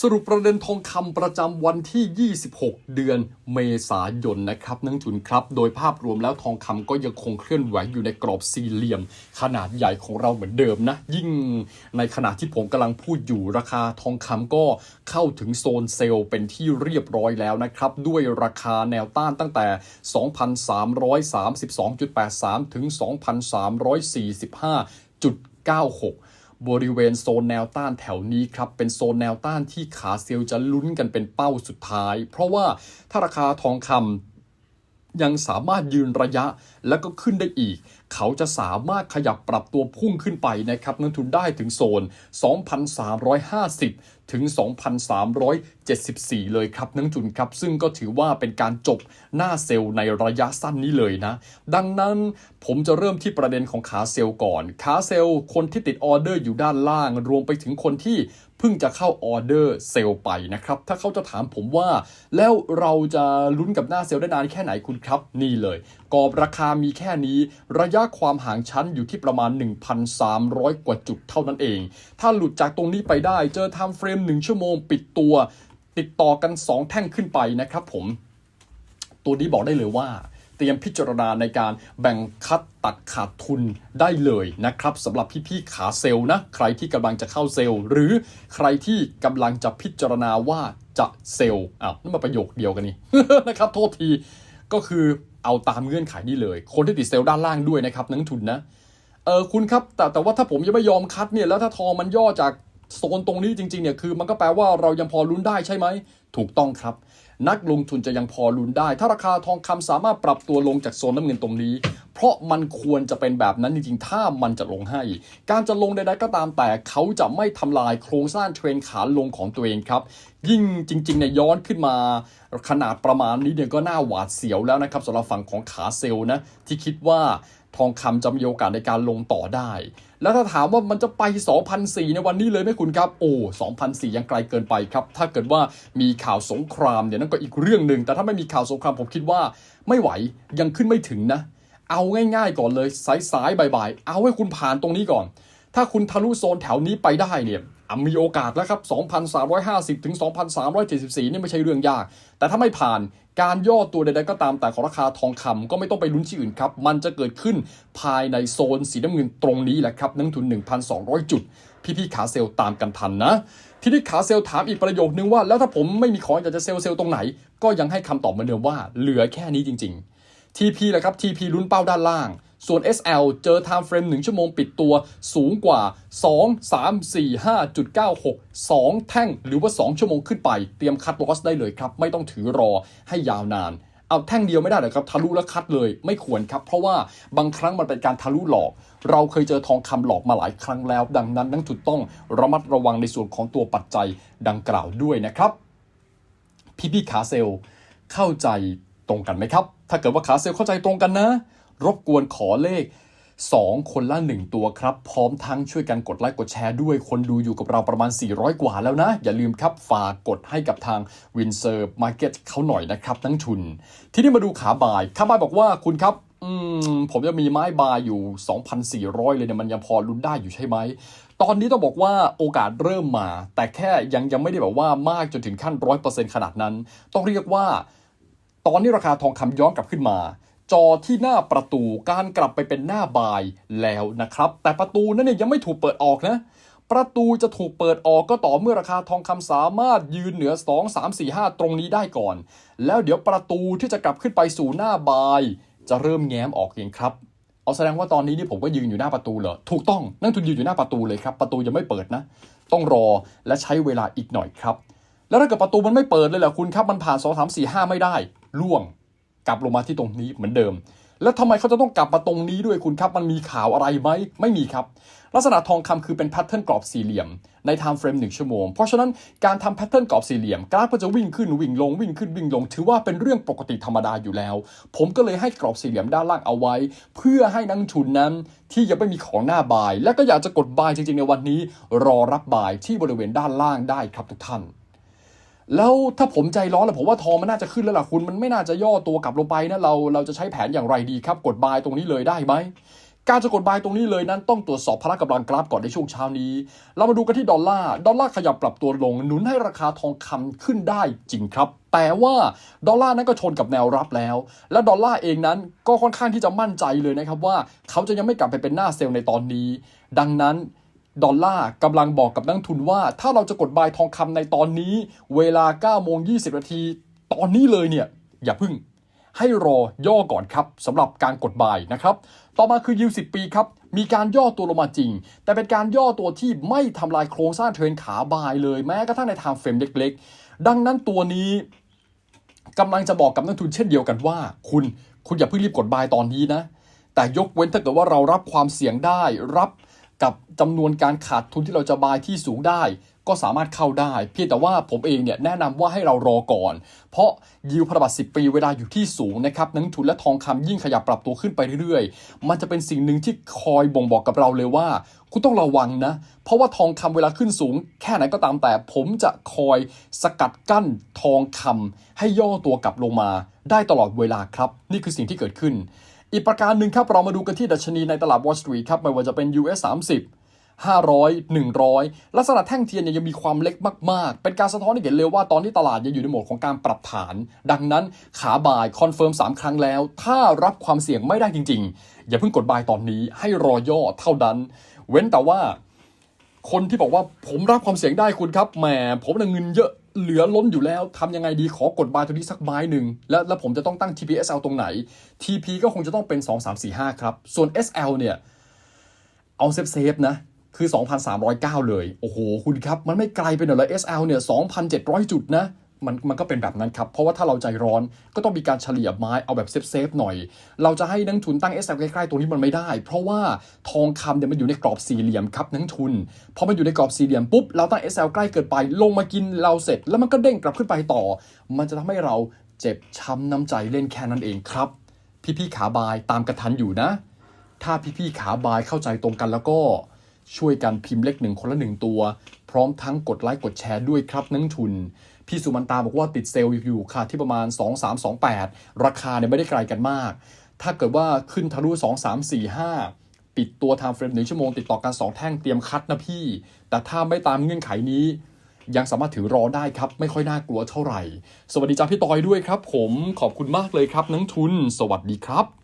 สรุปประเด็นทองคำประจำวันที่ 26 เดือนเมษายนนะครับนักทุนครับ โดยภาพรวมแล้วทองคำก็ยังคงเคลื่อนไหวอยู่ในกรอบสี่เหลี่ยม ขนาดใหญ่ของเราเหมือนเดิมนะ ยิ่งในขณะที่ผมกำลังพูดอยู่ราคาทองคำก็เข้าถึงโซนเซลล์เป็นที่เรียบร้อยแล้วนะครับ ด้วยราคาแนวต้านตั้งแต่ 2,332.83 ถึง 2,345.96 บริเวณโซนแนวต้านแถวนี้ครับ เป็นโซนแนวต้านที่ขาเซลล์จะลุ้นกันเป็นเป้าสุดท้าย เพราะว่าถ้าราคาทองคำยังสามารถยืนระยะแล้วก็ขึ้นได้อีก เขาจะสามารถขยับปรับตัวพุ่งขึ้นไปนะครับนักทุนได้ถึงโซน 2,350 ถึง 2,374 เลยครับนังจุนครับ ซึ่งก็ถือว่าเป็นการจบหน้าเซลล์ในระยะสั้นนี้เลยนะ ดังนั้นผมจะเริ่มที่ประเด็นของขาเซลล์ก่อน ขาเซลล์คนที่ติดออเดอร์อยู่ด้านล่าง รวมไปถึงคนที่ พิ่งจะเข้าออเดอร์เซลล์ไปนะครับ ถ้าเขาจะถามผมว่า แล้วเราจะลุ้นกับหน้าเซลล์ได้นานแค่ไหนคุณครับ นี่เลยกรอบราคามีแค่นี้ ระยะความห่างชั้นอยู่ที่ประมาณ 1,300 กว่าจุดเท่านั้นเอง ถ้าหลุดจากตรงนี้ไปได้เจอไทม์เฟรม1 ชั่วโมงปิดตัว ติดต่อกัน 2 แท่งขึ้นไปนะครับผม ตัวนี้บอกได้เลยว่า เตรียมพิจารณาในการแบ่งคัดตัดขาดทุนได้เลยนะครับสำหรับพี่ๆขาเซลล์นะใครที่กำลังจะเข้าเซลล์ หรือใครที่กำลังจะพิจารณาว่าจะเซลล์อ้าวนั่นมาประโยคเดียวกันนี่นะครับโทษทีก็คือเอาตามเงื่อนไขนี่เลย คนที่ติดเซลล์ด้านล่างด้วยนะครับนักลงทุนนะเออคุณครับแต่แต่ว่าถ้าผมยังไม่ยอมคัดเนี่ยแล้วถ้าทองมันย่อจากโซนตรงนี้จริงๆเนี่ยคือมันก็แปลว่าเรายังพอลุ้นได้ใช่ไหม ถูกต้องครับ นักลงทุนจะยังพอลุ้นได้ ถ้าราคาทองคำสามารถปรับตัวลงจากโซนน้ำเงินตรงนี้ เพราะมันควรจะเป็นแบบนั้นจริงๆ ถ้ามันจะลงให้ การจะลงใดๆก็ตามแต่เขาจะไม่ทำลายโครงสร้างเทรนขาลงของตัวเองครับ ยิ่งจริงๆเนี่ยย้อนขึ้นมาขนาดประมาณนี้เนี่ยก็น่าหวาดเสียวแล้วนะครับสำหรับฝั่งของขาเซลล์นะที่คิดว่าทองคำจะมีโอกาสในการลงต่อได้ แล้วถ้าถามว่ามันจะไป 2,004 ในวันนี้เลยไหมคุณครับ โอ้ 2,004 ยังไกลเกินไปครับ ถ้าเกิดว่ามีข่าวสงครามเนี่ยนั่นก็อีกเรื่องหนึ่ง แต่ถ้าไม่มีข่าวสงครามผมคิดว่า ไม่ไหวยังขึ้นไม่ถึงนะ เอาง่ายๆก่อนเลยสายสายๆบ่ายๆ เอาให้คุณผ่านตรงนี้ก่อน ถ้าคุณทะลุโซนแถวนี้ไปได้เนี่ยอะมีโอกาสแล้วครับ 2,350 ถึง 2,374 นี่ไม่ใช่เรื่องยาก แต่ถ้าไม่ผ่านการย่อตัวใดๆก็ตามแต่ของราคาทองคำก็ไม่ต้องไปลุ้นที่อื่นครับ มันจะเกิดขึ้นภายในโซนสีน้ำเงินตรงนี้แหละครับนักทุน 1,200 จุด พี่ๆขาเซลตามกันทันนะ ทีนี้ขาเซลถามอีกประโยคนึงว่า แล้วถ้าผมไม่มีของอยากจะเซลเซลตรงไหน ก็ยังให้คำตอบเหมือนเดิมว่าเหลือแค่นี้จริง ๆ TP แหละครับ TP ลุ้นเป้าด้านล่าง ส่วน SL เจอ time frame 1 ชั่วโมงปิดตัวสูงกว่า 2 3 4 5.96 2 แท่งหรือว่า 2 ชั่วโมงขึ้นไป เตรียมคัดลอสได้เลยครับ ไม่ต้องถือรอให้ยาวนาน เอาแท่งเดียวไม่ได้หรอครับทะลุแล้วคัดเลยไม่ควรครับ เพราะว่าบางครั้งมันเป็นการทะลุหลอก เราเคยเจอทองคำหลอกมาหลายครั้งแล้ว ดังนั้นนักจุดต้องระมัดระวังในส่วนของตัวปัจจัยดังกล่าวด้วยนะครับพี่พี่ขาเซลเข้าใจตรงกันไหมครับ ถ้าเกิดว่าขาเซลเข้าใจตรงกันนะ รบกวนขอเลข 2 คนละ 1 ตัวครับ พร้อมทั้งช่วยกันกดไลค์กดแชร์ด้วย คนดูอยู่กับเราประมาณ 400 กว่าแล้วนะ อย่าลืมครับฝากกดให้กับทาง w i n s e r m a r k e t เก็ตเขาหน่อยนะครับทั้งทุน ที่นี่มาดูขาบ่ายขาบ่ายบอกว่าคุณครับอืมผมจะมีไม้บายอยู่ 2,400 เลยเนี่ยมันยังพอลุ้นได้อยู่ใช่ไหม ตอนนี้ต้องบอกว่าโอกาสเริ่มมา แต่แค่ยังยังไม่ได้แบบว่ามากจนถึงขั้น 100%ขนาดนั้น ต้องเรียกว่า ตอนนี้ราคาทองคำย้อนกลับขึ้นมา จอที่หน้าประตูการกลับไปเป็นหน้าบายแล้วนะครับ แต่ประตูนั้นเนี่ยยังไม่ถูกเปิดออกนะประตูจะถูกเปิดออกก็ต่อเมื่อราคาทองคำสามารถยืนเหนือ 2 3 4 5 ตรงนี้ได้ก่อน แล้วเดี๋ยวประตูที่จะกลับขึ้นไปสู่หน้าบาย จะเริ่มแง้มออกเองครับ เอาแสดงว่าตอนนี้นี่ผมก็ยืนอยู่หน้าประตูเหรอ ถูกต้อง นั่งทุนยืนอยู่หน้าประตูเลยครับ ประตูยังไม่เปิดนะ ต้องรอและใช้เวลาอีกหน่อยครับ แล้วถ้าเกิดประตูมันไม่เปิดเลยล่ะคุณครับ มันผ่าน 2 3 4 5 ไม่ได้ ล่วง กลับลงมาที่ตรงนี้เหมือนเดิม แล้วทำไมเขาจะต้องกลับมาตรงนี้ด้วยคุณครับ มันมีข่าวอะไรไหมไม่มีครับ ลักษณะทองคำคือเป็นแพทเทิร์นกรอบสี่เหลี่ยมในไทม์เฟรมหนึ่งชั่วโมง เพราะฉะนั้นการทำแพทเทิร์นกรอบสี่เหลี่ยมกราฟก็จะวิ่งขึ้นวิ่งลงวิ่งขึ้นวิ่งลง ถือว่าเป็นเรื่องปกติธรรมดาอยู่แล้ว ผมก็เลยให้กรอบสี่เหลี่ยมด้านล่างเอาไว้ เพื่อให้นักทุนนั้นที่ยังไม่มีของหน้าบาย และก็อยากจะกดบายจริงๆในวันนี้ รอรับบายที่บริเวณด้านล่างได้ครับทุกท่าน แล้วถ้าผมใจร้อนแล้วผมว่าทองมันน่าจะขึ้นแล้วล่ะคุณมันไม่น่าจะย่อตัวกลับลงไปนะเราเราจะใช้แผนอย่างไรดีครับ กดบายตรงนี้เลยได้ไหมการจะกดบายตรงนี้เลยนั้นต้องตรวจสอบพละกำลังกราฟก่อนในช่วงเช้านี้ เรามาดูกันที่ดอลลาร์ ดอลลาร์ขยับปรับตัวลงหนุนให้ราคาทองคำขึ้นได้จริงครับ แต่ว่าดอลลาร์นั้นก็ชนกับแนวรับแล้ว และดอลลาร์เองนั้นก็ค่อนข้างที่จะมั่นใจเลยนะครับว่า เขาจะยังไม่กลับไปเป็นหน้าเซลล์ในตอนนี้ ดังนั้น ดอลลาร์กำลังบอกกับนักทุนว่า ถ้าเราจะกดบายทองคำในตอนนี้ เวลา9โมง20นาทีตอนนี้เลยเนี่ย อย่าพึ่ง ให้รอย่อก่อนครับสำหรับการกดบายนะครับ ต่อมาคือยิว10 ปีครับมีการย่อตัวลงมาจริง แต่เป็นการย่อตัวที่ไม่ทำลายโครงสร้างเทรนขาบายเลยแม้กระทั่งในทางเฟรมเล็กๆ ดังนั้นตัวนี้กำลังจะบอกกับนักทุนเช่นเดียวกันว่า คุณคุณอย่าเพิ่งรีบกดบายตอนนี้นะ แต่ยกเว้นถ้าเกิดว่าเรารับความเสี่ยงได้รับ กับจำนวนการขาดทุนที่เราจะบายที่สูงได้ ก็สามารถเข้าได้ เพียงแต่ว่าผมเองเนี่ยแนะนำว่าให้เรารอก่อน เพราะยิวพันธบัตร10 ปีเวลาอยู่ที่สูงนะครับนักลงทุนและทองคำยิ่งขยับปรับตัวขึ้นไปเรื่อยๆ มันจะเป็นสิ่งหนึ่งที่คอยบ่งบอกกับเราเลยว่า คุณต้องระวังนะ เพราะว่าทองคำเวลาขึ้นสูง แค่ไหนก็ตามแต่ ผมจะคอยสกัดกั้นทองคำให้ย่อตัวกลับลงมา ได้ตลอดเวลาครับ นี่คือสิ่งที่เกิดขึ้น อีกประการหนึ่งครับเรามาดูกันที่ดัชนีในตลาด Wall Street ครับไม่ว่าจะเป็น US 30 500 100 ลักษณะแท่งเทียนเนี่ยยังมีความเล็กมาก ๆ เป็นการสะท้อนให้เห็นเลยว่าตอนนี้ตลาดยังอยู่ในโหมดของการปรับฐาน ดังนั้นขาบ่ายคอนเฟิร์ม 3 ครั้งแล้ว ถ้ารับความเสี่ยงไม่ได้จริง ๆ อย่าเพิ่งกดบายตอนนี้ให้รอย่อเท่านั้น เว้นแต่ว่า คนที่บอกว่าผมรับความเสี่ยงได้คุณครับแหมผมน่ะเงินเยอะ เหลือล้นอยู่แล้วทำยังไงดีขอกดบายตัวนี้สักไม้หนึ่งแล้วแล้วผมจะต้องตั้ง TPSL ตรงไหน TP ก็คงจะต้องเป็น 2 3 4 5 ครับ ส่วน SL เนี่ยเอาเซฟเซฟนะคือ 2,309 เลย โอ้โห คุณครับ มันไม่ไกลไปหน่อยเลย SL เนี่ย 2,700 จุดนะ มันมันก็เป็นแบบนั้นครับ เพราะว่าถ้าเราใจร้อนก็ต้องมีการเฉลี่ยไม้เอาแบบเซฟเซฟๆหน่อย เราจะให้นักทุนตั้ง SL ใกล้ๆตรงนี้มันไม่ได้ เพราะว่าทองคำเนี่ยมันอยู่ในกรอบสี่เหลี่ยมครับนักทุนพอมันอยู่ในกรอบสี่เหลี่ยมปุ๊บเราตั้ง SL ใกล้เกินไป ลงมากินเราเสร็จ แล้วมันก็เด้งกลับขึ้นไปต่อ มันจะทำให้เราเจ็บช้ำน้ำใจเล่นแค่นั้นเองครับ พี่ๆขาบายตามกระทันอยู่นะ ถ้าพี่ๆขาบายเข้าใจตรงกันแล้วก็ช่วยกันพิมพ์เลขหนึ่งคนละหนึ่งตัว พร้อมทั้งกดไลค์กดแชร์ด้วยครับนักทุน พี่สุมันตาบอกว่าติดเซลล์อยู่ค่ะที่ประมาณ 2328 ราคาเนี่ยไม่ได้ไกลกันมาก ถ้าเกิดว่าขึ้นทะลุ 2345 ปิดตัว time frame หนึ่งชั่วโมงติดต่อกัน 2 แท่งเตรียมคัดนะพี่ แต่ถ้าไม่ตามเงื่อนไขนี้ ยังสามารถถือรอได้ครับ ไม่ค่อยน่ากลัวเท่าไหร่ สวัสดีจ้าพี่ตอยด้วยครับ ผมขอบคุณมากเลยครับนักทุน สวัสดีครับ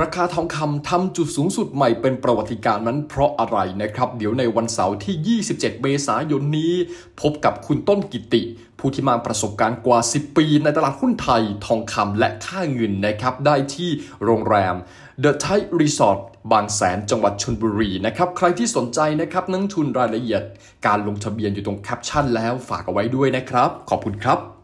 ราคาทองคำทำจุดสูงสุดใหม่เป็นประวัติการณ์นั้นเพราะอะไรนะครับ เดี๋ยวในวันเสาร์ที่ 27 เมษายนนี้ พบกับคุณต้นกิติ ผู้ที่มาประสบการณ์กว่า 10 ปีในตลาดหุ้นไทย ทองคำและค่าเงินนะครับ ได้ที่โรงแรม The Thai Resort บางแสนจังหวัดชลบุรีนะครับใครที่สนใจนะครับนักทุนรายละเอียด การลงทะเบียนอยู่ตรงแคปชั่นแล้วฝากเอาไว้ด้วยนะครับ ขอบคุณครับ